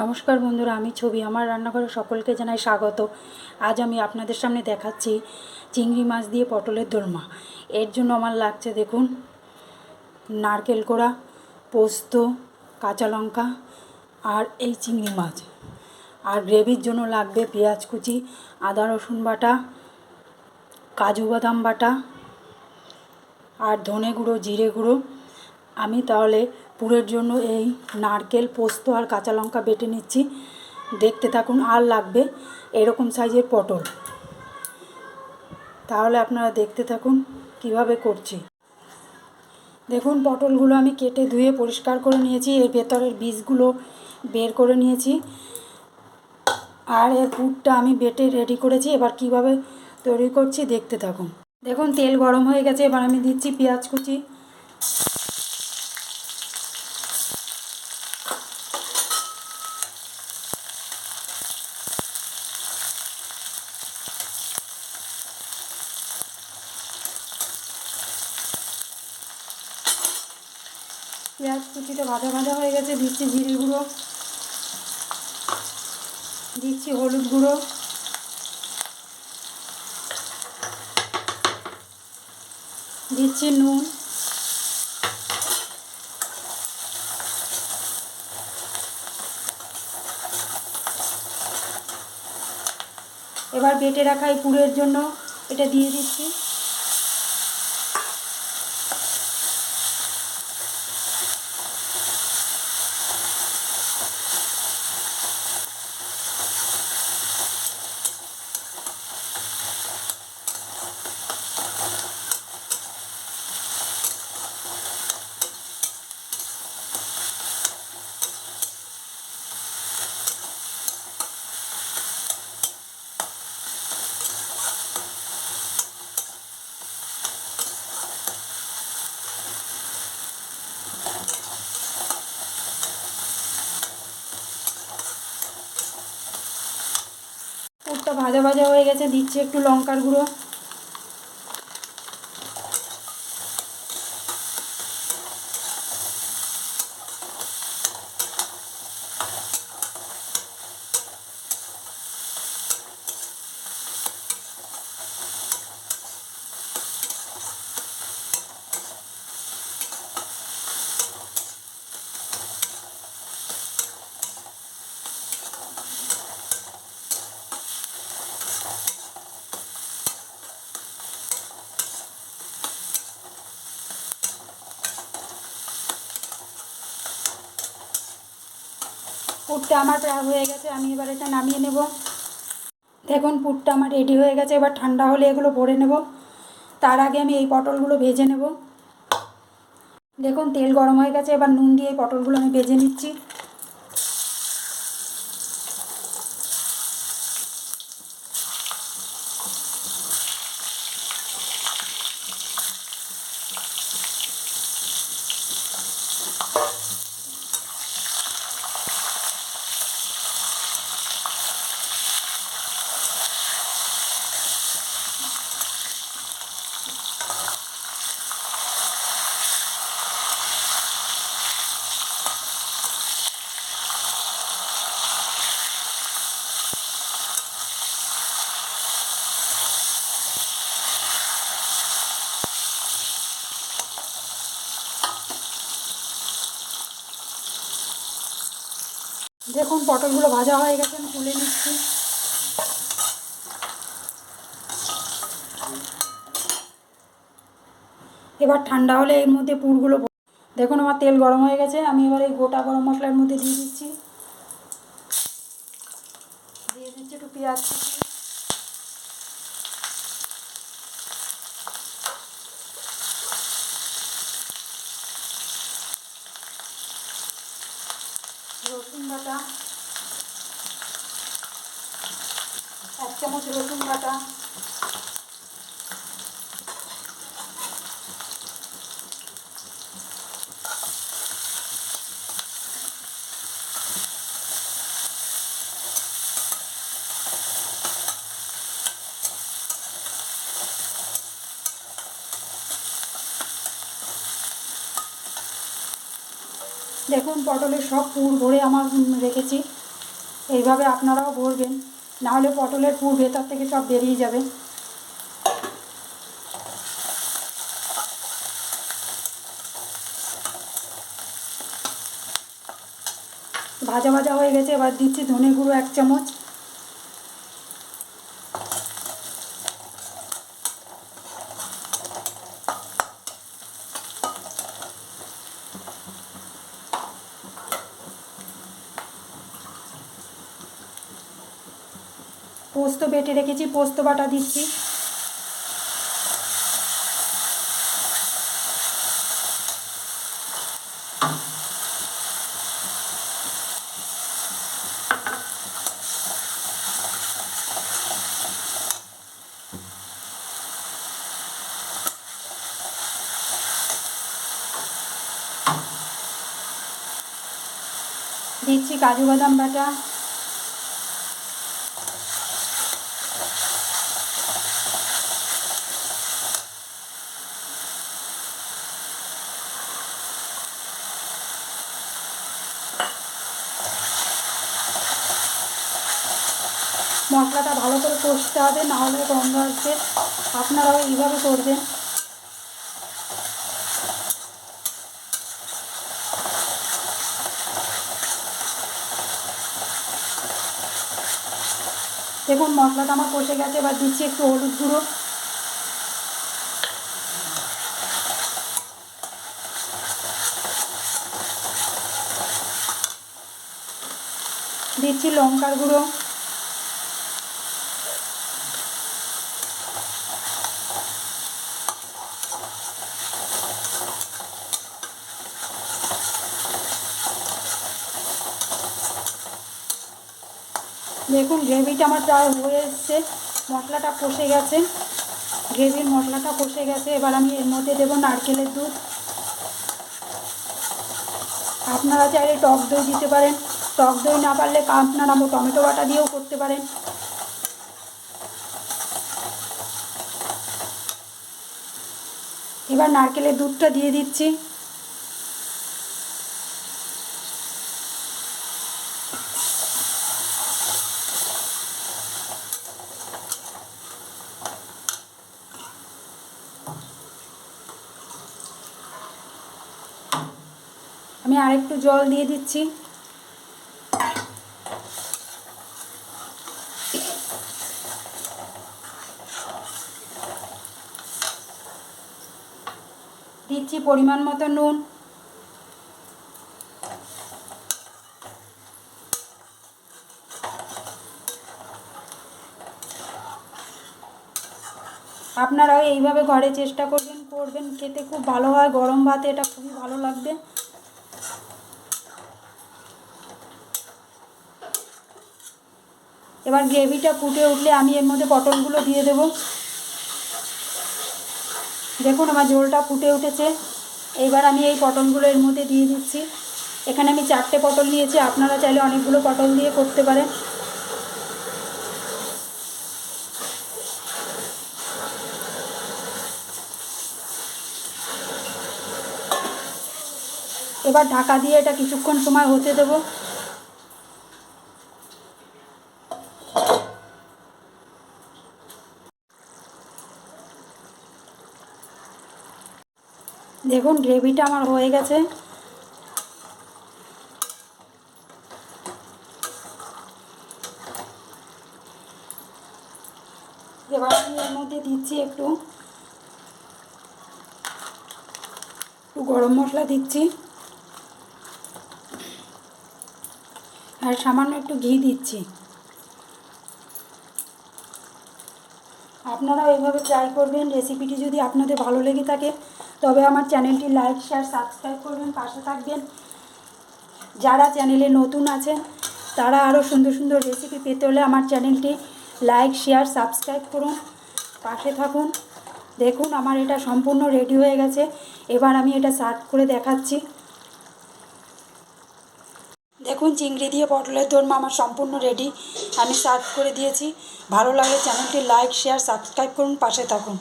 নমস্কার বন্ধুরা, আমি ছবি। আমার রান্নাঘরে সকলকে জানাই স্বাগত। আজ আমি আপনাদের সামনে দেখাচ্ছি চিংড়ি মাছ দিয়ে পটলের দোলমা এর জন্য আমার লাগছে দেখুন নারকেল কোড়া, পোস্ত, কাঁচা লঙ্কা আর এই চিংড়ি মাছ। আর গ্রেভির জন্য লাগবে পেঁয়াজ কুচি, আদা রসুন বাটা, কাজু বাদাম বাটা আর ধনে গুঁড়ো, জিরে গুঁড়ো। আমি তাহলে পুরের জন্য এই নারকেল, পোস্ত আর কাঁচা লঙ্কা বেটে নিচ্ছি। দেখতে থাকুন, আর লাগবে এরকম সাইজের পটল। তাহলে আপনারা দেখতে থাকুন কীভাবে করছি। দেখুন, পটলগুলো আমি কেটে ধুয়ে পরিষ্কার করে নিয়েছি। এর ভেতরের বীজগুলো বের করে নিয়েছি। আর এর পুরটা আমি বেটে রেডি করেছি। এবার কীভাবে তৈরি করছি দেখতে থাকুন। দেখুন, তেল গরম হয়ে গেছে। এবার আমি দিচ্ছি পেঁয়াজ কুচি পেঁয়াজ কুচিটা ভাজা ভাজা হয়ে গেছে। দিচ্ছি জিরে গুঁড়ো। দিচ্ছি হলুদ গুঁড়ো। দিচ্ছি নুন। এবার বেটে রাখা এই পুরের জন্য এটা দিয়ে দিচ্ছি। পুরটা ভাজা ভাজা হয়ে গেছে দিচ্ছি একটু লঙ্কার গুঁড়ো। পুরটা আমার প্রায় হয়ে গেছে, আমি এবার এটা নামিয়ে নেব। দেখুন পুরটা আমার রেডি হয়ে গেছে, এবার ঠান্ডা হলে এগুলো ভরে নেব। তার আগে আমি এই পটলগুলো ভেজে নেব। দেখুন, তেল গরম হয়ে গেছে, এবার নুন দিয়ে এই পটলগুলো আমি ভেজে নিচ্ছি। দেখুন পটলগুলো ভাজা হয়ে গেছে, তুলে নিচ্ছি। এবার ঠান্ডা হলে এর মধ্যে পুরগুলো দেখুন আমার তেল গরম হয়ে গেছে, আমি এবার এই গোটা গরম মশলার মধ্যে দিয়ে দিচ্ছি। দিয়ে দিচ্ছি একটু পেঁয়াজ। চামচ রসুন বাটা। দেখুন পটলের সব পুর ভরে আমার রেখেছি। এইভাবে আপনারাও ভরবেন। নাহলে পটলের পুর ভেতর থেকে সব বেরিয়ে যাবে। ভাজা ভাজা হয়ে গেছে, এবার দিচ্ছি ধনে গুঁড়ো এক চামচ পোস্ত বেটে রেখেছি পোস্ত বাটা দিচ্ছি। দিচ্ছি কাজু বাদাম বাটা। মশলাটা ভালো করে কষতে হবে নাহলে গন্ধ আসবে। আপনারাও এইভাবে করবেন। দেখুন, মশলাটা আমার কষে গেছে, এবার দিচ্ছি একটু হলুদ গুঁড়ো। দিচ্ছি লঙ্কার গুঁড়ো। দেখুন, গ্রেভিটা আমার প্রায় হয়ে এসছে। মশলাটা কষে গেছে। গ্রেভির মশলাটা কষে গেছে। এবার আমি এর মধ্যে দেবো নারকেলের দুধ। আপনারা চাইলে টক দই দিতে পারেন। টক দই না পারলে আপনারা টমেটো বাটা দিয়েও করতে পারেন। এবার নারকেলের দুধটা দিয়ে দিচ্ছি। আরেকটু জল দিয়ে দিচ্ছি। দিচ্ছি পরিমাণ মতো নুন। আপনারাও এইভাবে ঘরে চেষ্টা করবেন করবেন। খেতে খুব ভালো হয়, গরম ভাতে এটা খুবই ভালো লাগবে। এবার গ্রেভিটা ফুটে উঠলে আমি এর মধ্যে পটলগুলো দিয়ে দেব। দেখুন আমার ঝোলটা ফুটে উঠেছে। এইবার আমি এই পটলগুলো এর মধ্যে দিয়ে দিচ্ছি। এখানে আমি চারটে পটল নিয়েছি, আপনারা চাইলে অনেকগুলো পটল দিয়ে করতে পারেন। এবার ঢাকা দিয়ে এটা কিছুক্ষণ সময় হতে দেবো। দেখুন গ্রেভিটা আমার হয়ে গেছে। এবার আমি এর মধ্যে দিচ্ছি একটু একটু গরম মশলা দিচ্ছি। আর সামান্য একটু ঘি দিচ্ছি। আপনারাও এইভাবে ট্রাই করবেন রেসিপিটি যদি আপনাদের ভালো লেগে থাকে, তবে আমার চ্যানেলটি লাইক শেয়ার সাবস্ক্রাইব করবেন, পাশে থাকবেন। যারা চ্যানেলে নতুন আছেন, তারা আরও সুন্দর সুন্দর রেসিপি পেতে হলে আমার চ্যানেলটি লাইক শেয়ার সাবস্ক্রাইব করুন, পাশে থাকুন। দেখুন, আমার এটা সম্পূর্ণ রেডি হয়ে গেছে। এবার আমি এটা সার্ভ করে দেখাচ্ছি। দেখুন, চিংড়ি দিয়ে পটলের দোরমা আমার সম্পূর্ণ রেডি আমি সার্ভ করে দিয়েছি। ভালো লাগলে চ্যানেলটি লাইক শেয়ার সাবস্ক্রাইব করুন, পাশে থাকুন।